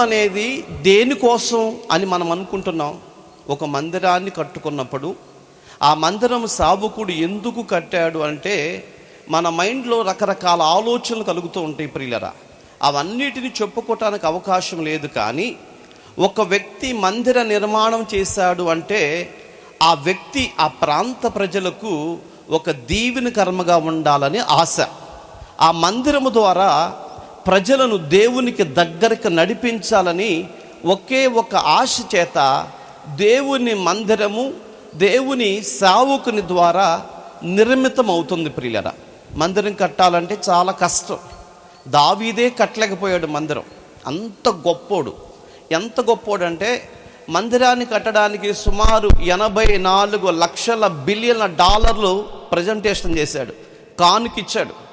అనేది దేనికోసం అని మనం అనుకుంటున్నాం? ఒక మందిరాన్ని కట్టుకున్నప్పుడు ఆ మందిరం సావుకుడు ఎందుకు కట్టాడు అంటే మన మైండ్లో రకరకాల ఆలోచనలు కలుగుతూ ఉంటాయి ప్రియులరా. అవన్నిటిని చెప్పుకోవటానికి అవకాశం లేదు కానీ ఒక వ్యక్తి మందిర నిర్మాణం చేశాడు అంటే ఆ వ్యక్తి ఆ ప్రాంత ప్రజలకు ఒక దీవెన కర్మగా ఉండాలని ఆశ. ఆ మందిరము ద్వారా ప్రజలను దేవునికి దగ్గరికి నడిపించాలని ఒకే ఒక ఆశ చేత దేవుని మందిరము దేవుని సావుకుని ద్వారా నిర్మితం అవుతుంది ప్రియులరా. మందిరం కట్టాలంటే చాలా కష్టం. దావీదే కట్టలేకపోయాడు మందిరం. అంత గొప్పోడు. ఎంత గొప్పోడు అంటే మందిరాన్ని కట్టడానికి సుమారు ఎనభై నాలుగు లక్షల బిలియన్ల డాలర్లు ప్రజెంటేషన్ చేశాడు. కానుకిచ్చాడు.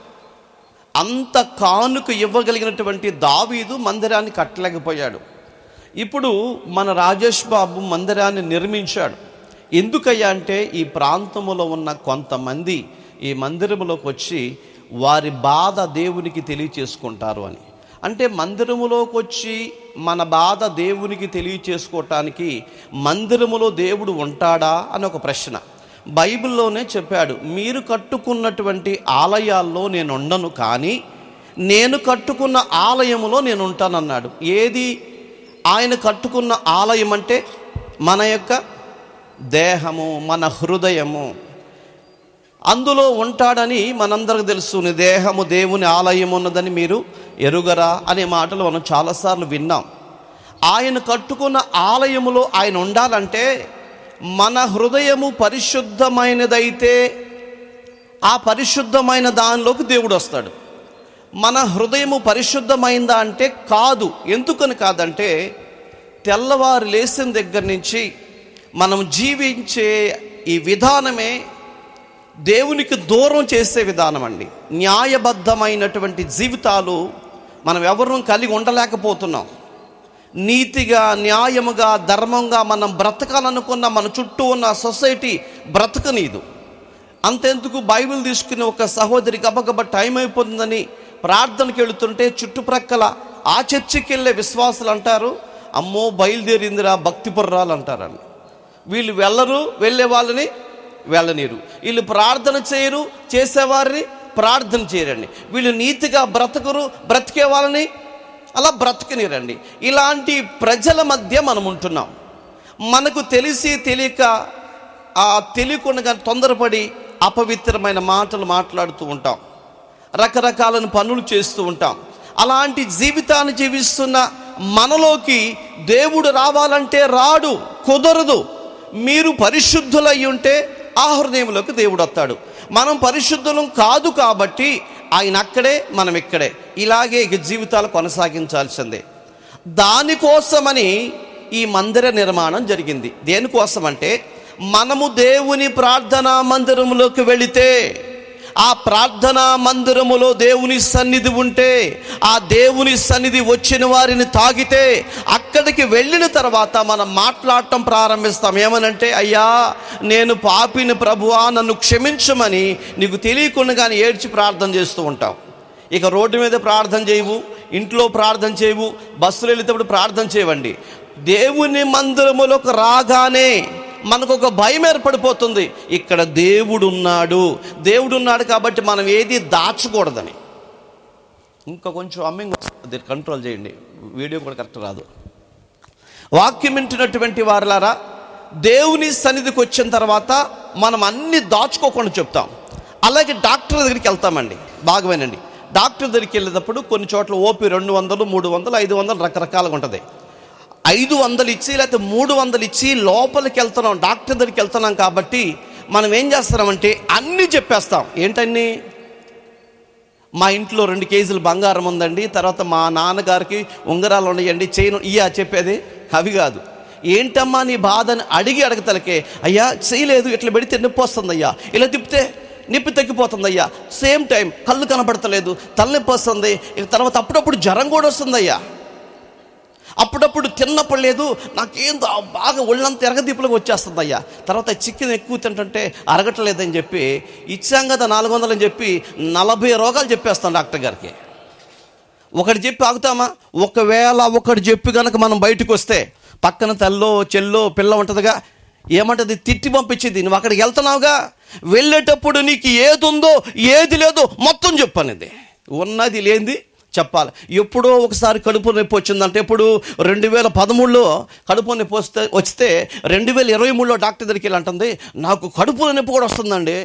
అంత కానుక ఇవ్వగలిగినటువంటి దావీదు మందిరాన్ని కట్టలేకపోయాడు. ఇప్పుడు మన రాజేష్ బాబు మందిరాన్ని నిర్మించాడు. ఎందుకయ్యా అంటే ఈ ప్రాంతంలో ఉన్న కొంతమంది ఈ మందిరంలోకి వచ్చి వారి బాధ దేవునికి తెలియచేసుకుంటారు అని. అంటే మందిరములోకి వచ్చి మన బాధ దేవునికి తెలియచేసుకోవటానికి మందిరములో దేవుడు ఉంటాడా అని ఒక ప్రశ్న. బైబిల్లోనే చెప్పాడు మీరు కట్టుకున్నటువంటి ఆలయాల్లో నేను ఉండను కానీ నేను కట్టుకున్న ఆలయములో నేను ఉంటానన్నాడు ఏది? ఆయన కట్టుకున్న ఆలయం అంటే మన యొక్క దేహము మన హృదయము. అందులో ఉంటాడని మనందరికి తెలుసు దేహము దేవుని ఆలయం ఉన్నదని మీరు ఎరుగరా? అనే మాటలు మనం చాలాసార్లు విన్నాం. ఆయన కట్టుకున్న ఆలయములో ఆయన ఉండాలంటే మన హృదయము పరిశుద్ధమైనదైతే ఆ పరిశుద్ధమైన దానిలోకి దేవుడు వస్తాడు. మన హృదయము పరిశుద్ధమైందా అంటే కాదు. ఎందుకని కాదంటే తెల్లవారు లేచిన దగ్గర నుంచి మనం జీవించే ఈ విధానమే దేవునికి దూరం చేసే విధానం అండి. న్యాయబద్ధమైనటువంటి జీవితాలు మనం ఎవరూ కలిగి ఉండలేకపోతున్నాం. నీతిగా న్యాయముగా ధర్మంగా మనం బ్రతకాలనుకున్న మన చుట్టూ ఉన్న సొసైటీ బ్రతకనీదు. అంతెందుకు బైబిల్ తీసుకుని ఒక సహోదరి గబగబ టైం అయిపోతుందని ప్రార్థనకి వెళుతుంటే చుట్టుప్రక్కల ఆ చర్చికి వెళ్ళే విశ్వాసులు అంటారు అమ్మో బయలుదేరిందిరా భక్తి పుర్రాలు అంటారని. వీళ్ళు వెళ్ళరు వెళ్ళే వాళ్ళని వెళ్ళనీరు. వీళ్ళు ప్రార్థన చేయరు చేసేవారిని ప్రార్థన చేయరండి. వీళ్ళు నీతిగా బ్రతకరు బ్రతికే వాళ్ళని అలా బ్రతకనిరండి. ఇలాంటి ప్రజల మధ్య మనం ఉంటున్నాం మనకు తెలిసి తెలియక ఆ తెలియకుండా తొందరపడి అపవిత్రమైన మాటలు మాట్లాడుతూ ఉంటాం. రకరకాలను పనులు చేస్తూ ఉంటాం. అలాంటి జీవితాన్ని జీవిస్తున్న మనలోకి దేవుడు రావాలంటే రాడు కుదరదు. మీరు పరిశుద్ధులై ఉంటే ఆ హృదయంలోకి దేవుడు వస్తాడు. మనం పరిశుద్ధులం కాదు కాబట్టి ఆయన అక్కడే మనం ఇక్కడే. ఇలాగే ఇక జీవితాలు కొనసాగించాల్సిందే. దానికోసమని ఈ మందిర నిర్మాణం జరిగింది. దేనికోసం అంటే మనము దేవుని ప్రార్థనా మందిరములోకి వెళితే ఆ ప్రార్థనా మందిరములో దేవుని సన్నిధి ఉంటే ఆ దేవుని సన్నిధి వచ్చిన వారిని తాగితే అక్కడికి వెళ్ళిన తర్వాత మనం మాట్లాడటం ప్రారంభిస్తాం. ఏమనంటే అయ్యా నేను పాపిని ప్రభువా నన్ను క్షమించమని నీకు తెలియకుండా కానీ ఏడ్చి ప్రార్థన చేస్తూ ఉంటాం. ఇక రోడ్డు మీద ప్రార్థన చేయవు ఇంట్లో ప్రార్థన చేయవు బస్సులు వెళ్ళేటప్పుడు ప్రార్థన చేయవండి. దేవుని మందిరములోకి రాగానే మనకు ఒక భయం ఏర్పడిపోతుంది. ఇక్కడ దేవుడు ఉన్నాడు దేవుడు ఉన్నాడు కాబట్టి మనం ఏది దాచకూడదని. ఇంకా కొంచెం అమ్మింగ్ వస్తుంది కంట్రోల్ చేయండి. వీడియో కూడా కరెక్ట్ రాదు వాక్యం వింటున్నటువంటి వారులారా దేవుని సన్నిధికి వచ్చిన తర్వాత మనం అన్ని దాచుకోకుండా చెప్తాం. అలాగే డాక్టర్ దగ్గరికి వెళ్తామండి. బాగా వినండి డాక్టర్ దగ్గరికి వెళ్ళేటప్పుడు కొన్ని చోట్ల ఓపీ రెండు వందలు మూడు వందలు ఐదు వందలు రకరకాలుగా ఉంటుంది. ఐదు వందలు ఇచ్చి లేకపోతే మూడు వందలు ఇచ్చి లోపలికి వెళ్తున్నాం డాక్టర్ దగ్గరికి వెళ్తున్నాం కాబట్టి మనం ఏం చేస్తున్నామంటే అన్నీ చెప్పేస్తాం. ఏంటన్నీ? మా ఇంట్లో రెండు కేజీలు బంగారం ఉందండి తర్వాత మా నాన్నగారికి ఉంగరాలు ఉన్నాయండి చైన్ ఇయ్యా చెప్పేది అవి కాదు. ఏంటమ్మా నీ బాధని అడిగి అడగతలకే అయ్యా చేయలేదు ఇట్లా పెడితే నొప్పి వస్తుంది అయ్యా ఇలా తిప్పితే నిప్పి తగ్గిపోతుంది అయ్యా సేమ్ టైం కళ్ళు కనబడతలేదు. తలనొప్పి వస్తుంది. ఇక తర్వాత అప్పుడప్పుడు జ్వరం కూడా వస్తుంది అయ్యా అప్పుడప్పుడు తిన్నప్పుడు లేదు. నాకేందో బాగా ఒళ్ళంత ఎరగదీపులకు వచ్చేస్తుంది అయ్యా తర్వాత చికెన్ ఎక్కువ తింటుంటే అరగట్లేదని చెప్పి ఇచ్చాం కదా నాలుగు వందలు అని చెప్పి నలభై రోగాలు చెప్పేస్తాం డాక్టర్ గారికి. ఒకటి చెప్పి ఆగుతామా? ఒకవేళ ఒకటి చెప్పి కనుక మనం బయటకు వస్తే పక్కన తల్లో చెల్లో పిల్ల ఉంటుందిగా. ఏమంటది? తిట్టి పంపించింది. నువ్వు అక్కడికి వెళ్తున్నావుగా? వెళ్ళేటప్పుడు నీకు ఏది ఉందో ఏది లేదో మొత్తం చెప్పనిది. ఉన్నది లేనిది చెప్పాలి. ఎప్పుడో ఒకసారి కడుపు నొప్పి వచ్చిందంటే ఇప్పుడు రెండు వేల పదమూడులో కడుపు నొప్పి వస్తే వస్తే రెండు వేల ఇరవై మూడులో డాక్టర్ దగ్గరికి వెళ్ళి అంటుంది నాకు కడుపు నొప్పి కూడా వస్తుందండి.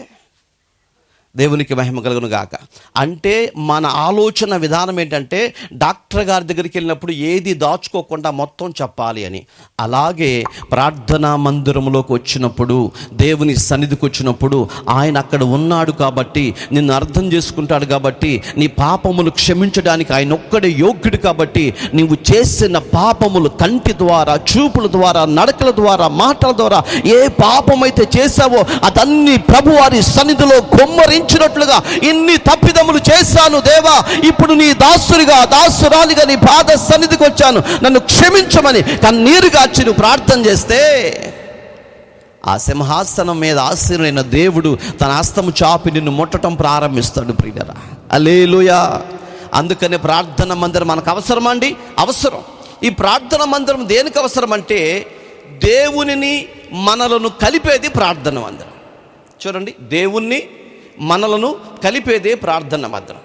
దేవునికి మహిమ కలుగును గాక. అంటే మన ఆలోచన విధానం ఏంటంటే డాక్టర్ గారి దగ్గరికి వెళ్ళినప్పుడు ఏది దాచుకోకుండా మొత్తం చెప్పాలి అని. అలాగే ప్రార్థనా మందిరంలోకి వచ్చినప్పుడు దేవుని సన్నిధికి వచ్చినప్పుడు ఆయన అక్కడ ఉన్నాడు కాబట్టి నిన్ను అర్థం చేసుకుంటాడు కాబట్టి నీ పాపములు క్షమించడానికి ఆయన ఒక్కడే యోగ్యుడు కాబట్టి నీవు చేసిన పాపములు కంటి ద్వారా చూపుల ద్వారా నడకల ద్వారా మాటల ద్వారా ఏ పాపమైతే చేశావో అదన్నీ ప్రభువారి సన్నిధిలో కొమ్మరి కొమ్మరించినట్లుగా ఇన్ని తప్పిదములు చేశాను దేవా ఇప్పుడు నీ దాసుడిగా దాసురాలిగా నీ పాద సన్నిధికి వచ్చాను. నన్ను క్షమించమని కన్నీరు గాచి నువ్వు ప్రార్థన చేస్తే ఆ సింహాసనం మీద ఆశీర్వైన దేవుడు తన హస్తము చాపి నిన్ను ముట్టడం ప్రారంభిస్తాడు ప్రియరా అలేలుయా అందుకనే ప్రార్థన మందిరం మనకు అవసరం అండి? అవసరం. ఈ ప్రార్థన మందిరం దేనికి అవసరం అంటే దేవునిని మనలను కలిపేది ప్రార్థన మందిరం. చూడండి దేవుణ్ణి మనలను కలిపేదే ప్రార్థన మాత్రం.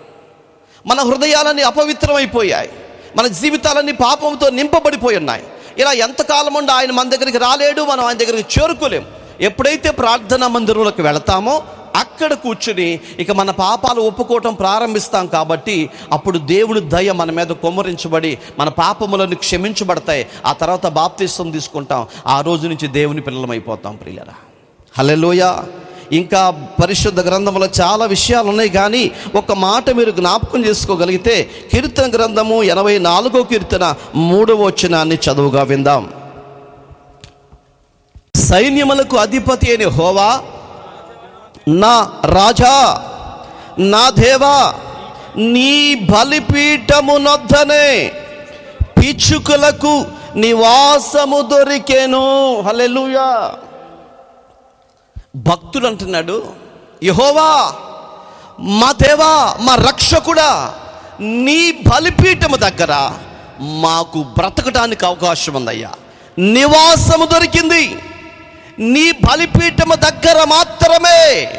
మన హృదయాలన్నీ అపవిత్రమైపోయాయి. మన జీవితాలన్నీ పాపంతో నింపబడిపోయి ఉన్నాయి. ఇలా ఎంతకాలం ఉండి ఆయన మన దగ్గరికి రాలేడు మనం ఆయన దగ్గరికి చేరుకోలేం. ఎప్పుడైతే ప్రార్థనా మందిరంలోకి వెళతామో అక్కడ కూర్చుని ఇక మన పాపాలు ఒప్పుకోవటం ప్రారంభిస్తాం కాబట్టి అప్పుడు దేవుని దయ మన మీద కొమ్మరించబడి మన పాపములను క్షమించబడతాయి. ఆ తర్వాత బాప్తిస్తం తీసుకుంటాం. ఆ రోజు నుంచి దేవుని పిల్లలమైపోతాం ప్రియులరా. హల్లెలూయ. ఇంకా పరిశుద్ధ గ్రంథంలో చాలా విషయాలు ఉన్నాయి కానీ ఒక మాట మీరు జ్ఞాపకం చేసుకోగలిగితే కీర్తన గ్రంథము ఎనభై నాలుగో కీర్తన మూడవ వచనాన్ని చదువుగా విందాం. సైన్యములకు అధిపతి అయిన హోవా నా రాజా నా దేవా నీ బలిపీఠమునొద్దనే పిచ్చుకులకు నివాసము దొరికేను. హలెలుయా భక్తుడు అంటున్నాడు యహోవా మా దేవా మా రక్షకుడా నీ బలిపీఠము దగ్గర మాకు బ్రతకడానికి అవకాశం ఉందయ్యా. నివాసము దొరికింది. నీ బలిపీఠము దగ్గర మాత్రమే.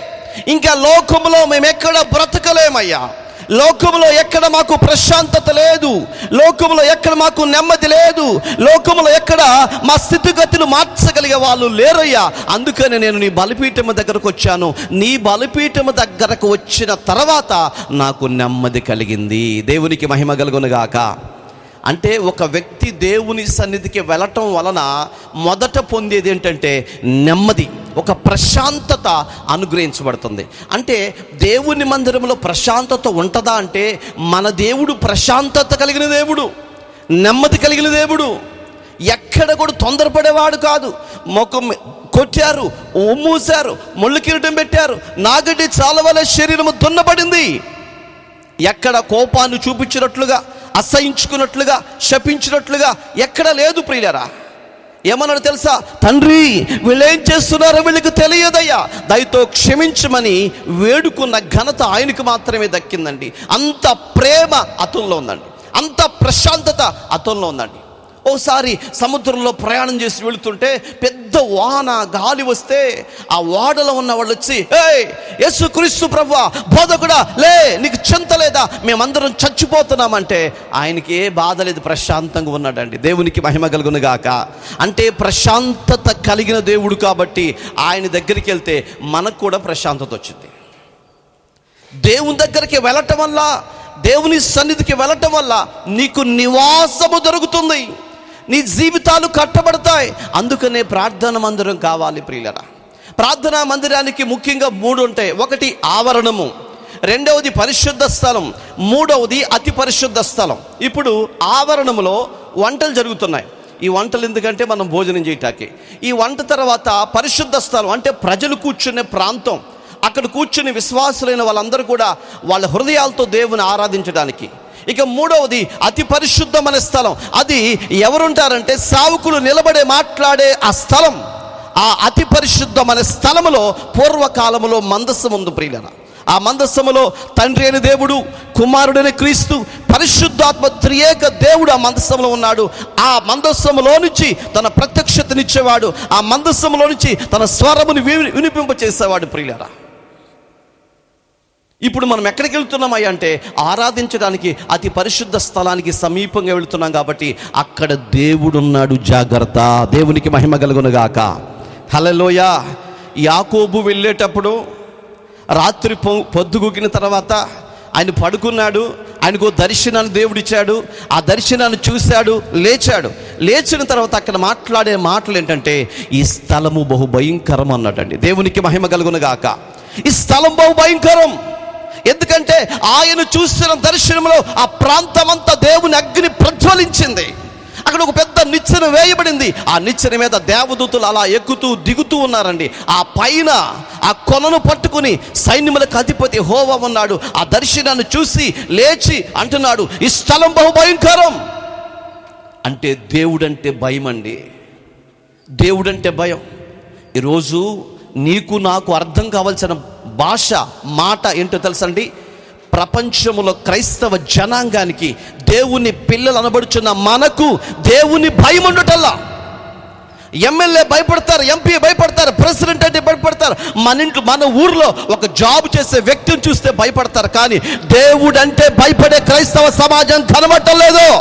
ఇంకా లోకంలో మేము ఎక్కడ బ్రతకలేమయ్యా. లోకంలో ఎక్కడ మాకు ప్రశాంతత లేదు లోకంలో ఎక్కడ మాకు నెమ్మది లేదు లోకంలో ఎక్కడ మా స్థితిగతులు మార్చగలిగే వాళ్ళు లేరయ్యా. అందుకని నేను నీ బలిపీఠము దగ్గరకు వచ్చాను. నీ బలిపీఠము దగ్గరకు వచ్చిన తర్వాత నాకు నెమ్మది కలిగింది. దేవునికి మహిమ కలుగునుగాక. అంటే ఒక వ్యక్తి దేవుని సన్నిధికి వెళ్ళటం వలన మొదట పొందేది ఏంటంటే నెమ్మది ఒక ప్రశాంతత అనుగ్రహించబడుతుంది. అంటే దేవుని మందిరంలో ప్రశాంతత ఉంటుందా అంటే మన దేవుడు ప్రశాంతత కలిగిన దేవుడు నెమ్మది కలిగిన దేవుడు. ఎక్కడ కూడా తొందరపడేవాడు కాదు. ముఖం కొట్టారు ఉమ్మూశారు ముళ్ళు కిరీటం పెట్టారు. నాగడ్డి చాలవల శరీరము దున్నబడింది. ఎక్కడ కోపాన్ని చూపించినట్లుగా అసహించుకున్నట్లుగా శపించినట్లుగా ఎక్కడ లేదు ప్రియులరా. ఏమన్నాడు తెలుసా? తండ్రి వీళ్ళేం చేస్తున్నారో వీళ్ళకి తెలియదయ్యా. దయతో క్షమించమని వేడుకున్న ఘనత ఆయనకు మాత్రమే దక్కిందండి. అంత ప్రేమ అతనిలో ఉందండి. అంత ప్రశాంతత అతనిలో ఉందండి. ఓసారి సముద్రంలో ప్రయాణం చేసి వెళుతుంటే పెద్ద వాన గాలి వస్తే ఆ ఓడలో ఉన్న వాళ్ళు వచ్చి ఏ యేసు క్రీస్తు ప్రభా బోధకుడా లే నీకు చింత లేదా? మేమందరం చచ్చిపోతున్నామంటే. ఆయనకి ఏ బాధ లేదు ప్రశాంతంగా ఉన్నాడండి. దేవునికి మహిమ కలుగునుగాక అంటే ప్రశాంతత కలిగిన దేవుడు కాబట్టి ఆయన దగ్గరికి వెళ్తే మనకు కూడా ప్రశాంతత వచ్చింది. దేవుని దగ్గరికి వెళ్ళటం వల్ల దేవుని సన్నిధికి వెళ్ళటం వల్ల నీకు నివాసము దొరుకుతుంది. నీ జీవితాలు కట్టబడతాయి. అందుకనే ప్రార్థన మందిరం కావాలి ప్రియులరా. ప్రార్థనా మందిరానికి ముఖ్యంగా మూడు ఉంటాయి. ఒకటి ఆవరణము రెండవది పరిశుద్ధ స్థలం మూడవది అతి పరిశుద్ధ స్థలం. ఇప్పుడు ఆవరణములో వంటలు జరుగుతున్నాయి. ఈ వంటలు ఎందుకంటే మనం భోజనం చేయటానికి. ఈ వంట తర్వాత పరిశుద్ధ స్థలం అంటే ప్రజలు కూర్చునే ప్రాంతం. అక్కడ కూర్చుని విశ్వాసులైన వాళ్ళందరూ కూడా వాళ్ళ హృదయాలతో దేవుని ఆరాధించడానికి. ఇక మూడవది అతి పరిశుద్ధమైన స్థలం. అది ఎవరుంటారంటే సావుకులు నిలబడే మాట్లాడే ఆ స్థలం. ఆ అతి పరిశుద్ధమైన స్థలములో పూర్వకాలములో మందస్సు ముందు ప్రియులరా. ఆ మందస్సములో తండ్రి అయిన దేవుడు కుమారుడైన క్రీస్తు పరిశుద్ధాత్మ త్రియేక దేవుడు ఆ మందస్సములో ఉన్నాడు. ఆ మందస్సములో నుంచి తన ప్రత్యక్షతనిచ్చేవాడు. ఆ మందస్సములో నుంచి తన స్వరముని విని- వినిపింప చేసేవాడు ప్రియులరా. ఇప్పుడు మనం ఎక్కడికి వెళ్తున్నామయ్యా అంటే ఆరాధించడానికి అతి పరిశుద్ధ స్థలానికి సమీపంగా వెళుతున్నాం కాబట్టి అక్కడ దేవుడున్నాడు జాగ్రత్త. దేవునికి మహిమ కలుగునుగాక. హలలోయ యాకోబు వెళ్ళేటప్పుడు రాత్రి పొ పొద్దుగుకిన తర్వాత ఆయన పడుకున్నాడు ఆయనకు దర్శనాన్ని దేవుడిచ్చాడు ఆ దర్శనాన్ని చూశాడు లేచాడు. లేచిన తర్వాత అక్కడ మాట్లాడే మాటలు ఏంటంటే ఈ స్థలము బహు భయంకరం అన్నాడండి దేవునికి మహిమ కలుగునుగాక. ఈ స్థలం బహు భయంకరం. ఎందుకంటే ఆయన చూసిన దర్శనంలో ఆ ప్రాంతమంతా దేవుని అగ్ని ప్రజ్వలించింది. అక్కడ ఒక పెద్ద నిచ్చెన వేయబడింది. ఆ నిచ్చెన మీద దేవదూతులు అలా ఎక్కుతూ దిగుతూ ఉన్నారండి. ఆ పైన ఆ కొనను పట్టుకుని సైన్యములకు అధిపతి హోవా ఉన్నాడు. ఆ దర్శనాన్ని చూసి లేచి అంటున్నాడు ఈ స్థలం బహుభయంకరం. అంటే దేవుడంటే భయం అండి దేవుడంటే భయం. ఈరోజు నీకు నాకు అర్థం కావాల్సిన భాష మాట ఏంటో తెలుసండి? ప్రపంచములో క్రైస్తవ జనాంగానికి దేవుని పిల్లలు అనబడుచున్న మనకు దేవుని భయం ఉండటల్లా. ఎమ్మెల్యే భయపడతారు ఎంపీ భయపడతారు ప్రెసిడెంట్ అంటే భయపడతారు. మన ఇంట్లో మన ఊర్లో ఒక జాబ్ చేసే వ్యక్తిని చూస్తే భయపడతారు. కానీ దేవుడు అంటే భయపడే క్రైస్తవ సమాజం కనబడటం లేదు.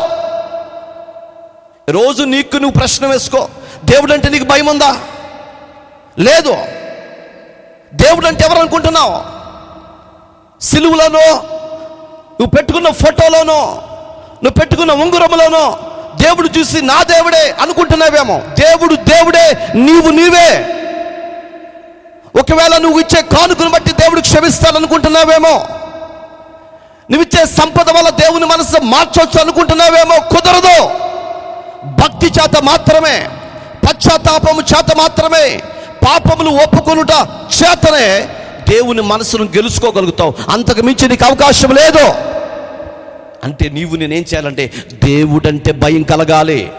రోజు నీకు నువ్వు ప్రశ్న వేసుకో. దేవుడు అంటే నీకు భయం ఉందా లేదు. దేవుడు అంటే ఎవరు అనుకుంటున్నావు? సిలువులోనో నువ్వు పెట్టుకున్న ఫోటోలోనో నువ్వు పెట్టుకున్న ఉంగురములోనో దేవుడు చూసి నా దేవుడే అనుకుంటున్నావేమో. దేవుడు దేవుడే నీవు నీవే. ఒకవేళ నువ్వు ఇచ్చే కానుకను బట్టి దేవుడు క్షమిస్తాడనుకుంటున్నావేమో. నువ్విచ్చే సంపద వల్ల దేవుని మనసు మార్చవచ్చు అనుకుంటున్నావేమో కుదరదు. భక్తి చేత మాత్రమే పశ్చాత్తాపము చేత మాత్రమే పాపములు ఒప్పుకొనుట చేతనే దేవుని మనసును గెలుచుకోగలుగుతావు. అంతకు మించి నీకు అవకాశం లేదు. అంటే నీవు నేనేం చేయాలంటే దేవుడంటే భయం కలగాలి.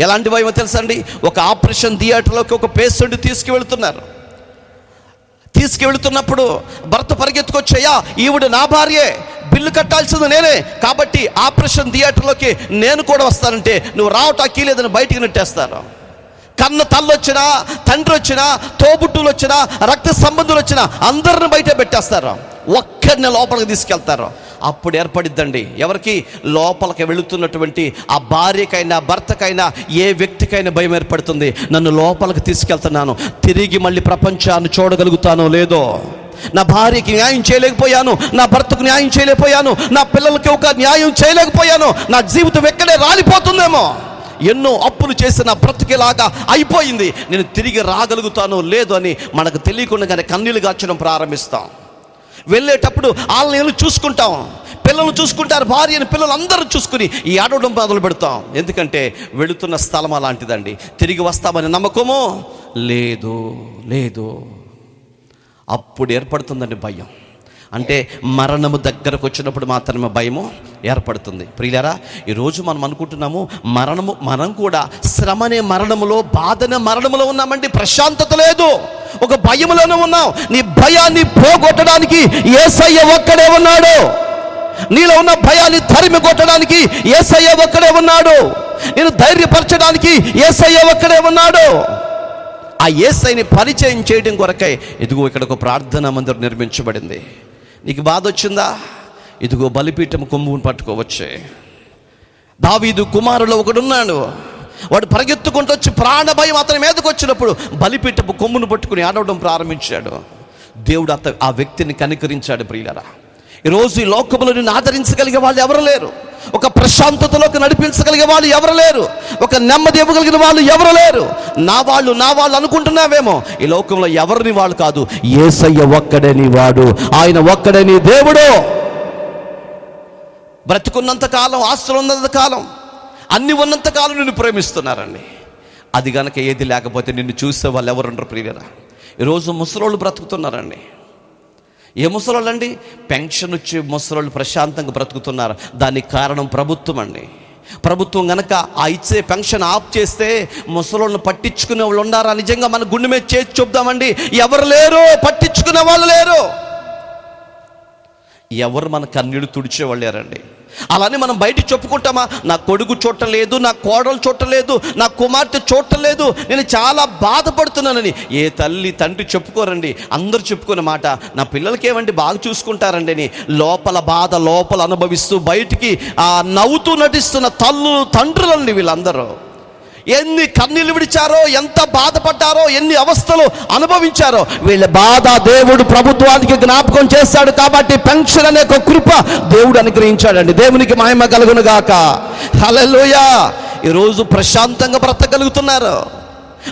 ఎలాంటి భయం తెలుసండి ఒక ఆపరేషన్ థియేటర్లోకి ఒక పేషెంట్ తీసుకువెళ్తున్నారు. తీసుకువెళ్తున్నప్పుడు భర్త పరిగెత్తుకొచ్చయ్యా ఈవిడ నా భార్యే బిల్లు కట్టాల్సింది నేనే కాబట్టి ఆపరేషన్ థియేటర్లోకి నేను కూడా వస్తానంటే నువ్వు రావటానికి లేదని బయటికి నెట్టేస్తారు. కన్న తల్లు వచ్చినా తండ్రి వచ్చినా తోబుట్టులు వచ్చినా రక్త సంబంధులు వచ్చినా అందరిని బయట పెట్టేస్తారు. ఒక్కరిని లోపలికి తీసుకెళ్తారు. అప్పుడు ఏర్పడిద్దండి. ఎవరికి? లోపలికి వెళుతున్నటువంటి ఆ భార్యకైనా భర్తకైనా ఏ వ్యక్తికైనా భయం ఏర్పడుతుంది. నన్ను లోపలికి తీసుకెళ్తున్నాను. తిరిగి మళ్ళీ ప్రపంచాన్ని చూడగలుగుతానో లేదో. నా భార్యకి న్యాయం చేయలేకపోయాను. నా భర్తకు న్యాయం చేయలేకపోయాను. నా పిల్లలకి ఒక న్యాయం చేయలేకపోయాను. నా జీవితం ఎక్కడే రాలిపోతుందేమో. ఎన్నో అప్పులు చేసిన బ్రతికేలాగా అయిపోయింది. నేను తిరిగి రాగలుగుతానో లేదు అని మనకు తెలియకుండానే కన్నీళ్ళు గార్చడం ప్రారంభిస్తాం. వెళ్ళేటప్పుడు వాళ్ళని చూసుకుంటాం. పిల్లలు చూసుకుంటారు భార్యని పిల్లలు అందరూ చూసుకుని ఈ ఆడవడం మొదలు పెడతాం. ఎందుకంటే వెళుతున్న స్థలం అలాంటిదండి. తిరిగి వస్తామని నమ్మకమో? లేదు లేదు. అప్పుడు ఏర్పడుతుందండి భయం. అంటే మరణము దగ్గరకు వచ్చినప్పుడు మాత్రమే భయము ఏర్పడుతుంది. ప్రియులరా ఈరోజు మనం అనుకుంటున్నాము మరణము మనం కూడా శ్రమనే మరణములో బాధనే మరణములో ఉన్నామండి. ప్రశాంతత లేదు. ఒక భయములోనే ఉన్నాం. నీ భయాన్ని పోగొట్టడానికి ఏసయ్య ఒక్కడే ఉన్నాడు. నీలో ఉన్న భయాన్ని తరిమి కొట్టడానికి ఏసయ్య ఒక్కడే ఉన్నాడు. నేను ధైర్యపరచడానికి ఏసయ్య ఒక్కడే ఉన్నాడు. ఆ ఏసైని పరిచయం చేయడం కొరకై ఇదిగో ఇక్కడ ఒక ప్రార్థనా మందిరం నిర్మించబడింది. నీకు బాధ వచ్చిందా? ఇదిగో బలిపీఠం కొమ్మును పట్టుకోవచ్చే. దావీదు కుమారులో ఒకడున్నాడు. వాడు పరిగెత్తుకుంటూ వచ్చి ప్రాణ భయం అతని మీదకి వచ్చినప్పుడు బలిపీఠపు కొమ్మును పట్టుకుని ఆడవడం ప్రారంభించాడు. దేవుడు అత ఆ వ్యక్తిని కనికరించాడు ప్రియులరా. ఈరోజు ఈ లోకములో నిన్ను ఆదరించగలిగే వాళ్ళు ఎవరు లేరు? ఒక ప్రశాంతతలోకి నడిపించగలిగే వాళ్ళు ఎవరు లేరు? ఒక నెమ్మది ఇవ్వగలిగిన వాళ్ళు ఎవరు లేరు? నా వాళ్ళు నా వాళ్ళు అనుకుంటున్నావేమో? ఈ లోకంలో ఎవరిని వాళ్ళు కాదు. ఏసయ్య ఒక్కడే నీ వాడు. ఆయన ఒక్కడే నీ దేవుడు. బ్రతికున్నంత కాలం ఆస్తులు ఉన్నంత కాలం అన్ని ఉన్నంత కాలం నిన్ను ప్రేమిస్తున్నారండి. అది గనక ఏది లేకపోతే నిన్ను చూసే వాళ్ళు ఎవరుండరు ప్రియరా ఈరోజు ముసలోళ్ళు బ్రతుకుతున్నారండి. ఏ ముసలోళ్ళు అండి పెన్షన్ వచ్చి ముసలోళ్ళు ప్రశాంతంగా బ్రతుకుతున్నారు. దానికి కారణం ప్రభుత్వం అండి. ప్రభుత్వం గనక ఆ ఇచ్చే పెన్షన్ ఆఫ్ చేస్తే ముసలోళ్ళని పట్టించుకునే వాళ్ళు ఉన్నారా? నిజంగా మన గుండె మీద చేసి చెప్దామండి ఎవరు లేరు? పట్టించుకునే వాళ్ళు లేరు. ఎవరు మన కన్నీళ్ళు తుడిచేవాళ్ళారండి అలానే మనం బయటికి చెప్పుకుంటామా నా కొడుకు చూడలేదు నా కోడలు చూడలేదు నా కుమార్తె చూడలేదు నేను చాలా బాధపడుతున్నానని. ఏ తల్లి తండ్రి చెప్పుకోరండి అందరూ చెప్పుకునే మాట నా పిల్లలకి ఏమండి బాగా చూసుకుంటారండి అని లోపల బాధ లోపల అనుభవిస్తూ బయటికి ఆ నవ్వుతూ నటిస్తున్న తల్లు తండ్రులండి వీళ్ళందరూ. ఎన్ని కన్నీళ్ళు విడిచారో ఎంత బాధపడ్డారో ఎన్ని అవస్థలు అనుభవించారో వీళ్ళ బాధ దేవుడు ప్రభుత్వానికి జ్ఞాపకం చేస్తాడు కాబట్టి పెన్షన్ అనే ఒక కృప దేవుడు అనుగ్రహించాడండి. దేవునికి మహిమ కలుగును గాక హల్లెలూయా. ఈరోజు ప్రశాంతంగా బ్రతకగలుగుతున్నారు.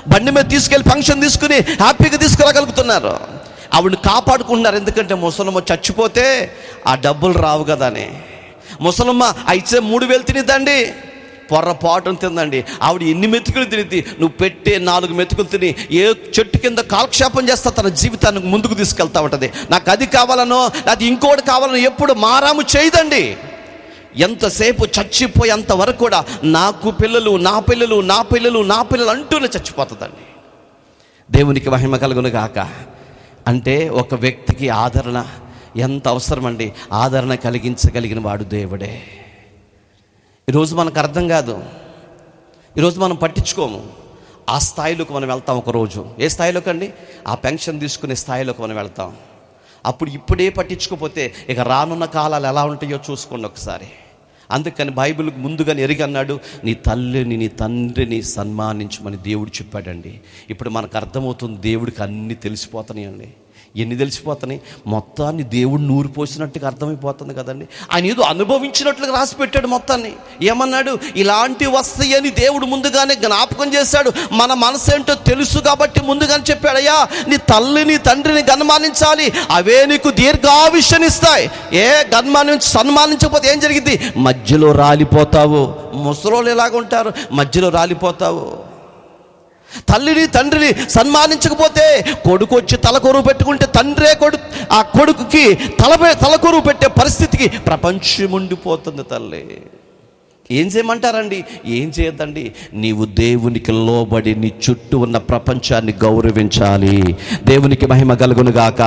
బండి మీద తీసుకెళ్ళి ఫంక్షన్ తీసుకుని హ్యాపీగా తీసుకురాగలుగుతున్నారు. ఆవిడని కాపాడుకుంటున్నారు. ఎందుకంటే ముసలమ్మ చచ్చిపోతే ఆ డబ్బులు రావు కదా అని. ముసలమ్మ అయితే మూడు వేలు తినిద్దండి. పొర్రపాటును తిందండి ఆవిడ ఎన్ని మెతుకులు తినిద్ది? నువ్వు పెట్టే నాలుగు మెతుకులు తిని ఏ చెట్టు కింద కాలక్షేపం చేస్తా తన జీవితాన్ని ముందుకు తీసుకెళ్తా ఉంటుంది. నాకు అది కావాలనో అది ఇంకోటి కావాలనో ఎప్పుడు మారాము చేయదండి. ఎంతసేపు చచ్చిపోయేంత వరకు కూడా నాకు పిల్లలు నా పిల్లలు నా పిల్లలు నా పిల్లలు అంటూనే చచ్చిపోతుందండి. దేవునికి మహిమ కలుగును గాక. అంటే ఒక వ్యక్తికి ఆదరణ ఎంత అవసరమండి? ఆదరణ కలిగించగలిగిన వాడు దేవుడే. ఈరోజు మనకు అర్థం కాదు. ఈరోజు మనం పట్టించుకోము. ఆ స్థాయిలోకి మనం వెళ్తాం ఒకరోజు ఏ స్థాయిలోకి అండి? ఆ పెన్షన్ తీసుకునే స్థాయిలోకి మనం వెళ్తాం. అప్పుడు ఇప్పుడే పట్టించుకోపోతే ఇక రానున్న కాలాలు ఎలా ఉంటాయో చూసుకోండి ఒకసారి. అందుకని బైబిల్ ముందుగానే ఎరిగి అన్నాడు నీ తల్లిని నీ తండ్రిని సన్మానించమని దేవుడు చెప్పాడండి. ఇప్పుడు మనకు అర్థమవుతుంది దేవుడికి అన్నీ తెలిసిపోతున్నాయండి. ఎన్ని తెలిసిపోతున్నాయి? మొత్తాన్ని దేవుడు నూరు పోసినట్టుగా అర్థమైపోతుంది కదండి. ఆయన ఏదో అనుభవించినట్లుగా రాసి పెట్టాడు మొత్తాన్ని. ఏమన్నాడు? ఇలాంటి వస్తాయని దేవుడు ముందుగానే జ్ఞాపకం చేశాడు. మన మనసు ఏంటో తెలుసు కాబట్టి ముందుగానే చెప్పాడయ్యా నీ తల్లిని తండ్రిని గన్మానించాలి. అవే నీకు దీర్ఘావిష్యనిస్తాయి ఏ గన్మానించి సన్మానించకపోతే ఏం జరిగింది మధ్యలో రాలిపోతావు. ముసలోళ్ళు ఎలాగుంటారు? మధ్యలో రాలిపోతావు. తల్లిని తండ్రిని సన్మానించకపోతే కొడుకు వచ్చి తలకొరువు పెట్టుకుంటే తండ్రే కొడు ఆ కొడుకుకి తల తలకొరువు పెట్టే పరిస్థితికి ప్రపంచం ఉండిపోతుంది తల్లి. ఏం చేయమంటారండి? ఏం చేయద్దండి? నీవు దేవునికి లోబడి నీ చుట్టూ ఉన్న ప్రపంచాన్ని గౌరవించాలి. దేవునికి మహిమ కలుగునుగాక.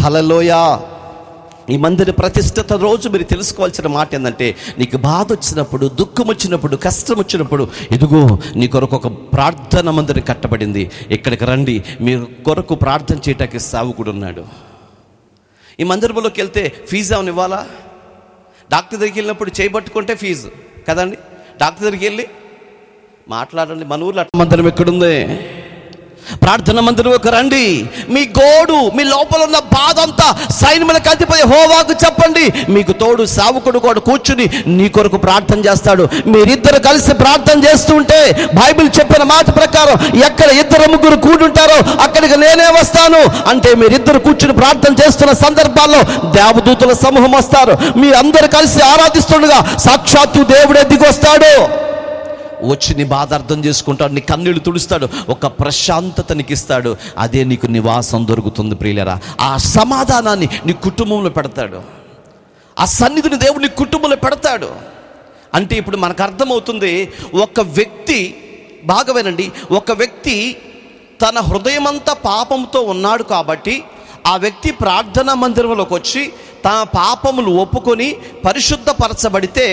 హలలోయా ఈ మందిర ప్రతిష్టత రోజు మీరు తెలుసుకోవాల్సిన మాట ఏంటంటే నీకు బాధ వచ్చినప్పుడు దుఃఖం వచ్చినప్పుడు కష్టం వచ్చినప్పుడు ఇదిగో నీ కొరకు ఒక ప్రార్థన మందిరం కట్టబడింది. ఇక్కడికి రండి మీ కొరకు ప్రార్థన చేయటానికి సావుకుడు ఉన్నాడు. ఈ మందిరంలోకి వెళ్తే ఫీజు ఏమైనా ఇవ్వాలా? డాక్టర్ దగ్గరికి వెళ్ళినప్పుడు చేయబట్టుకుంటే ఫీజు. కదండి? డాక్టర్ దగ్గరికి వెళ్ళి మాట్లాడండి మన ఊర్లో అట్ట మందిరం ఎక్కడుంది? ప్రార్థన మందిరంకు ఒక రండి. మీ గోడు మీ లోపల ఉన్న బాధ అంతా సైన్యులకు అధిపతి హోవాకు చెప్పండి. మీకు తోడు సావుకుడు కూడా కూర్చుని నీ కొరకు ప్రార్థన చేస్తాడు. మీరిద్దరు కలిసి ప్రార్థన చేస్తుంటే బైబిల్ చెప్పిన మాట ప్రకారం ఎక్కడ ఇద్దరు ముగ్గురు కూడుంటారో అక్కడికి నేనే వస్తాను. అంటే మీరిద్దరు కూర్చుని ప్రార్థన చేస్తున్న సందర్భాల్లో దేవదూతుల సమూహం వస్తారు. మీరందరూ కలిసి ఆరాధిస్తుండగా సాక్షాత్తు దేవుడే దిగొస్తాడు. వచ్చి నీ బాధ అర్థం చేసుకుంటాడు నీ కన్నీళ్ళు తుడుస్తాడు ఒక ప్రశాంతత నీకు ఇస్తాడు అదే నీకు నివాసం దొరుకుతుంది ప్రియులరా. ఆ సమాధానాన్ని నీ కుటుంబంలో పెడతాడు. ఆ సన్నిధిని దేవుడు నీ కుటుంబంలో పెడతాడు. అంటే ఇప్పుడు మనకు అర్థమవుతుంది ఒక వ్యక్తి బాగా వినండి ఒక వ్యక్తి తన హృదయమంతా పాపంతో ఉన్నాడు కాబట్టి ఆ వ్యక్తి ప్రార్థనా మందిరంలోకి వచ్చి తన పాపములు ఒప్పుకొని పరిశుద్ధపరచబడితే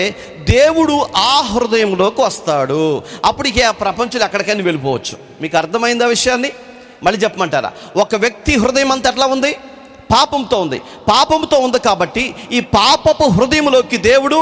దేవుడు ఆ హృదయంలోకి వస్తాడు. అప్పటికే ఆ ప్రపంచంలో ఎక్కడికైనా వెళ్ళిపోవచ్చు. మీకు అర్థమైంది ఆ విషయాన్ని? మళ్ళీ చెప్పమంటారా? ఒక వ్యక్తి హృదయం అంత ఎట్లా ఉంది? పాపంతో ఉంది. పాపంతో ఉంది కాబట్టి ఈ పాపపు హృదయంలోకి దేవుడు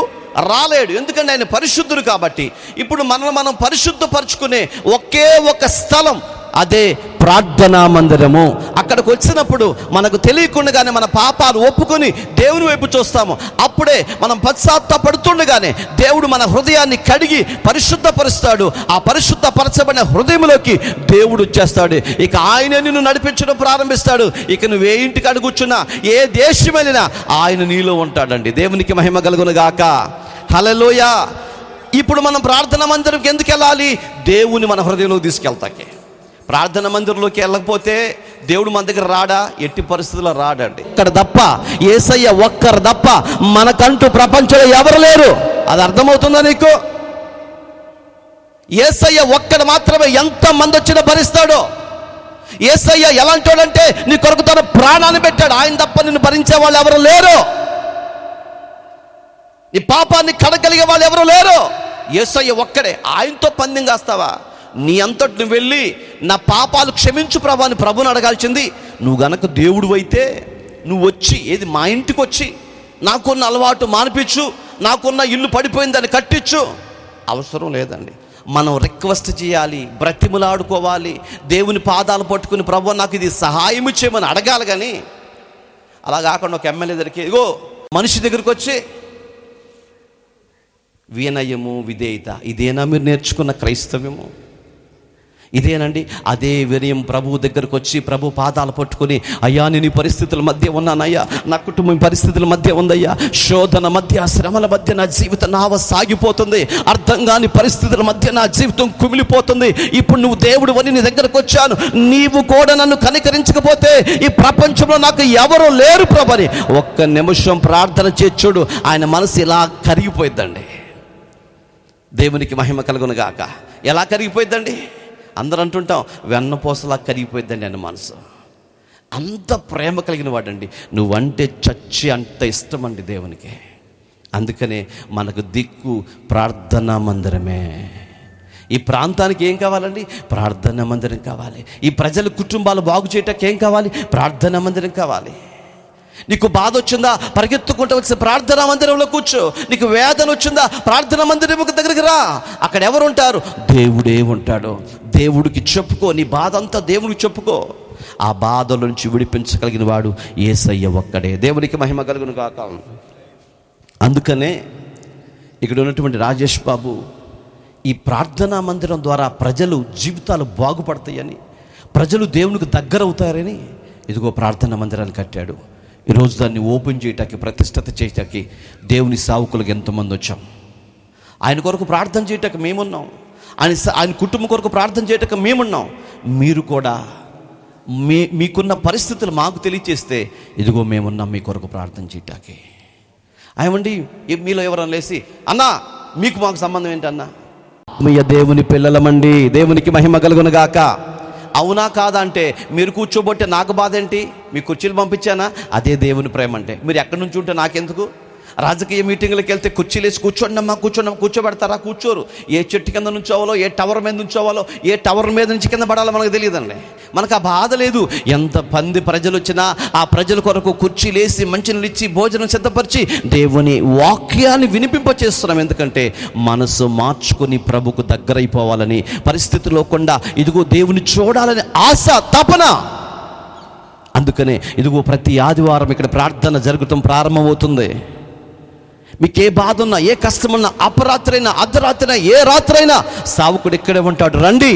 రాలేడు. ఎందుకంటే ఆయన పరిశుద్ధుడు కాబట్టి. ఇప్పుడు మనం మనం పరిశుద్ధపరచుకునే ఒకే ఒక స్థలం అదే ప్రార్థనా మందిరము. అక్కడికి వచ్చినప్పుడు మనకు తెలియకుండానే మన పాపాలు ఒప్పుకొని దేవుని వైపు చూస్తాము. అప్పుడే మనం పశ్చాత్తాపడుతుండగానే దేవుడు మన హృదయాన్ని కడిగి పరిశుద్ధపరుస్తాడు. ఆ పరిశుద్ధపరచబడిన హృదయంలోకి దేవుడు చేస్తాడు ఇక ఆయన నిన్ను నడిపించడం ప్రారంభిస్తాడు. ఇక నువ్వు ఏ ఇంటికి అడుగుచున్నా ఏ దేశం వెళ్ళినా ఆయన నీలో ఉంటాడండి. దేవునికి మహిమ కలుగునుగాక హలలోయ ఇప్పుడు మనం ప్రార్థన మందిరంకి ఎందుకు వెళ్ళాలి? దేవుని మన హృదయంలోకి తీసుకెళ్తాకే. ప్రార్థన మందిరంలోకి వెళ్ళకపోతే దేవుడు మన దగ్గర రాడా? ఎట్టి పరిస్థితుల్లో రాడండి. ఇక్కడ తప్ప ఏసయ్య ఒక్కరు తప్ప మనకంటూ ప్రపంచంలో ఎవరు లేరు? అది అర్థమవుతుందా నీకు? ఏసయ్య ఒక్కడు మాత్రమే ఎంత మంది వచ్చినా భరిస్తాడో? ఏసయ్య ఎలాంటి వాడంటే నీ కొరకు తన ప్రాణాన్ని పెట్టాడు. ఆయన తప్ప నిన్ను భరించే వాళ్ళు ఎవరు లేరు? నీ పాపాన్ని కడగలిగే వాళ్ళు ఎవరు లేరు? ఏసయ్య ఒక్కడే. ఆయనతో పందెం కాస్తావా? నీ అంతటి నువ్వు వెళ్ళి నా పాపాలు క్షమించు ప్రభా అని ప్రభుని అడగాల్సింది నువ్వు గనక దేవుడు అయితే నువ్వు వచ్చి ఏది మా ఇంటికి వచ్చి నాకున్న అలవాటు మానిపించు నాకున్న ఇల్లు పడిపోయిందని కట్టించు. అవసరం లేదండి. మనం రిక్వెస్ట్ చేయాలి బ్రతిములాడుకోవాలి దేవుని పాదాలు పట్టుకుని ప్రభు నాకు ఇది సహాయం చేయమని అడగాలి కానీ అలా కాకుండా ఒక ఎమ్మెల్యే దగ్గరికి ఇగో మనిషి దగ్గరికి వచ్చి వినయము విధేయత ఇదేనా మీరు నేర్చుకున్న క్రైస్తవ్యము? ఇదేనండి అదే వినయం ప్రభు దగ్గరకు వచ్చి ప్రభు పాదాలు పట్టుకుని అయ్యా నేను ఈ పరిస్థితుల మధ్య ఉన్నానయ్యా నా కుటుంబం పరిస్థితుల మధ్య ఉందయ్యా శోధన మధ్య శ్రమల మధ్య నా జీవిత నావ సాగిపోతుంది అర్థం కాని పరిస్థితుల మధ్య నా జీవితం కుమిలిపోతుంది ఇప్పుడు నువ్వు దేవుడు అని నీ దగ్గరకు వచ్చాను నీవు కూడా నన్ను కనికరించకపోతే ఈ ప్రపంచంలో నాకు ఎవరు లేరు ప్రభని ఒక్క నిమిషం ప్రార్థన చేర్చుడు ఆయన మనసు ఇలా కరిగిపోయిద్దండి. దేవునికి మహిమ కలుగునుగాక ఎలా కరిగిపోయిద్దండి? అందరూ అంటుంటాం వెన్నపోసలా కరిగిపోయిందండి నేను మనసు. అంత ప్రేమ కలిగిన వాడండి. నువ్వంటే చచ్చి అంత ఇష్టం అండి దేవునికి. అందుకనే మనకు దిక్కు ప్రార్థనా మందిరమే. ఈ ప్రాంతానికి ఏం కావాలండి? ప్రార్థనా మందిరం కావాలి. ఈ ప్రజల కుటుంబాలు బాగు చేయటానికి ఏం కావాలి? ప్రార్థనా మందిరం కావాలి. నీకు బాధ వచ్చిందా? పరిగెత్తుకుంటూ వచ్చి ప్రార్థనా మందిరంలో కూర్చో. నీకు వేదన వచ్చిందా? ప్రార్థనా మందిరం దగ్గరికి రా. అక్కడ ఎవరు ఉంటారు దేవుడే ఉంటాడు. దేవుడికి చెప్పుకో నీ బాధ అంతా దేవుడికి చెప్పుకో. ఆ బాధల నుంచి విడిపించగలిగిన వాడు ఏసయ్య ఒక్కడే. దేవునికి మహిమ కలుగును కాక అందుకనే ఇక్కడ ఉన్నటువంటి రాజేష్ బాబు ఈ ప్రార్థనా మందిరం ద్వారా ప్రజలు జీవితాలు బాగుపడతాయని ప్రజలు దేవునికి దగ్గర అవుతారని ఇదిగో ప్రార్థనా మందిరాన్ని కట్టాడు. ఈరోజు దాన్ని ఓపెన్ చేయటానికి ప్రతిష్టత చేయటానికి దేవుని సావుకులకు ఎంతమంది వచ్చాం. ఆయన కొరకు ప్రార్థన చేయటానికి మేమున్నాం. ఆయన ఆయన కుటుంబం కొరకు ప్రార్థన చేయటానికి మేమున్నాం. మీరు కూడా మీ మీకున్న పరిస్థితులు మాకు తెలియచేస్తే ఇదిగో మేమున్నాం మీ కొరకు ప్రార్థన చేయటానికి ఏమండి మీలో ఎవరైనా లేసి అన్నా మీకు మాకు సంబంధం ఏంటన్నా? ఆత్మీయ దేవుని పిల్లలమండి దేవునికి మహిమ కలుగును గాక. అవునా కాదా అంటే మీరు కూర్చోబట్టే నాకు బాధ ఏంటి మీ కుర్చీలు పంపించానా? అదే దేవుని ప్రేమ అంటే మీరు ఎక్కడి నుంచి ఉంటే నాకెందుకు? రాజకీయ మీటింగ్లకు వెళ్తే కుర్చీలు వేసి కూర్చోండమ్మా కూర్చోబెడతారా? కూర్చోరు. ఏ చెట్టు కింద నుంచోవాలో ఏ టవర్ మీద నుంచోవాలో ఏ టవర్ మీద నుంచి కింద పడాలో మనకు తెలియదండి. మనకు ఆ బాధ లేదు. ఎంత పంది ప్రజలు వచ్చినా ఆ ప్రజల కొరకు కుర్చీలు వేసి మంచినీళ్ళు ఇచ్చి భోజనం సిద్ధపరిచి దేవుని వాక్యాన్ని వినిపింపచేస్తున్నాం. ఎందుకంటే మనసు మార్చుకుని ప్రభుకు దగ్గరైపోవాలని పరిస్థితి లేకుండా ఇదిగో దేవుని చూడాలని ఆశ తపన. అందుకనే ఇదిగో ప్రతి ఆదివారం ఇక్కడ ప్రార్థన జరుగుతాం ప్రారంభమవుతుంది. మీకు ఏ బాధ ఉన్నా ఏ కష్టమున్నా అపరాత్రైనా అర్ధరాత్రైనా ఏ రాత్రైనా సావుకుడు ఇక్కడే ఉంటాడు. రండి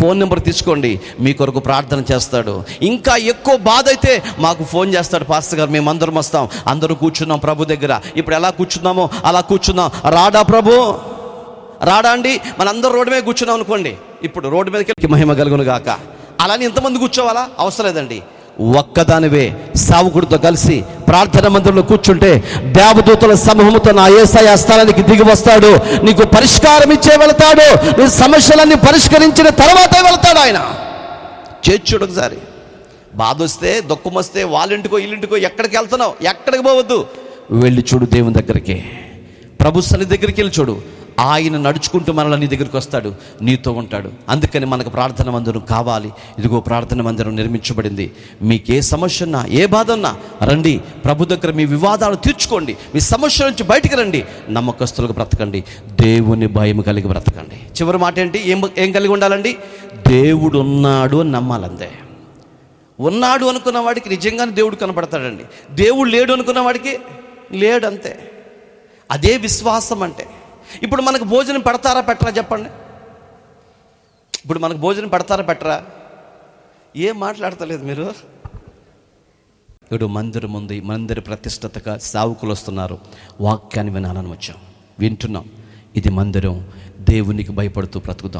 ఫోన్ నెంబర్ తీసుకోండి మీ కొరకు ప్రార్థన చేస్తాడు. ఇంకా ఎక్కువ బాధ అయితే మాకు ఫోన్ చేస్తాడు పాస్టర్ గారు మేము అందరం వస్తాం. అందరూ కూర్చున్నాం ప్రభు దగ్గర. ఇప్పుడు ఎలా కూర్చున్నామో అలా కూర్చున్నాం. రాడా ప్రభు? రాడా అండి? మనందరం రోడ్డు మీద కూర్చున్నాం అనుకోండి. ఇప్పుడు రోడ్డు మీదకి మహిమ కలుగును గాక. అలానే ఇంతమంది కూర్చోవాలా? అవసరం లేదండి. ఒక్కదానివే. సావుకుడితో కలిసి ప్రార్థన మందిరంలో కూర్చుంటే దేవదూతల సమూహంతో నా ఏసాయ స్థలానికి దిగి వస్తాడు. నీకు పరిష్కారం ఇచ్చే వెళ్తాడు. నీ సమస్యలన్నీ పరిష్కరించిన తర్వాతే వెళ్తాడు ఆయన. చేర్చుడు ఒకసారి. బాధ వస్తే దుఃఖం వస్తే వాళ్ళింటికో ఇల్లింటికో ఎక్కడికి వెళ్తున్నావు? ఎక్కడికి పోవద్దు? వెళ్ళి చూడు దేవుని దగ్గరికి. ప్రభు సన్నిధి దగ్గరికి వెళ్ళి చూడు. ఆయన నడుచుకుంటూ మనల్ని నీ దగ్గరికి వస్తాడు నీతో ఉంటాడు. అందుకని మనకు ప్రార్థన మందిరం కావాలి. ఇదిగో ప్రార్థన మందిరం నిర్మించబడింది. మీకు ఏ సమస్య ఉన్నా ఏ బాధ ఉన్నా రండి. ప్రభు దగ్గర మీ వివాదాలు తీర్చుకోండి. మీ సమస్య నుంచి బయటికి రండి. నమ్మకస్తులకు బ్రతకండి. దేవుని భయం కలిగి బ్రతకండి. చివరి మాట ఏంటి? ఏం ఏం కలిగి ఉండాలండి? దేవుడు ఉన్నాడు అని నమ్మాలంతే. ఉన్నాడు అనుకున్న వాడికి నిజంగానే దేవుడు కనపడతాడండి. దేవుడు లేడు అనుకున్న వాడికి లేడంతే. అదే విశ్వాసం అంటే. ఇప్పుడు మనకు భోజనం పెడతారా పెట్టరా చెప్పండి. ఇప్పుడు మనకు భోజనం పెడతారా పెట్టరా. ఏం మాట్లాడతలేదు మీరు. ఇప్పుడు మందిరం ఉంది మందిర ప్రతిష్టతగా సావుకులు వస్తున్నారు. వాక్యాన్ని వినాలని వచ్చాం. వింటున్నాం. ఇది మందిరం. దేవునికి భయపడుతూ బ్రతుకుదాం.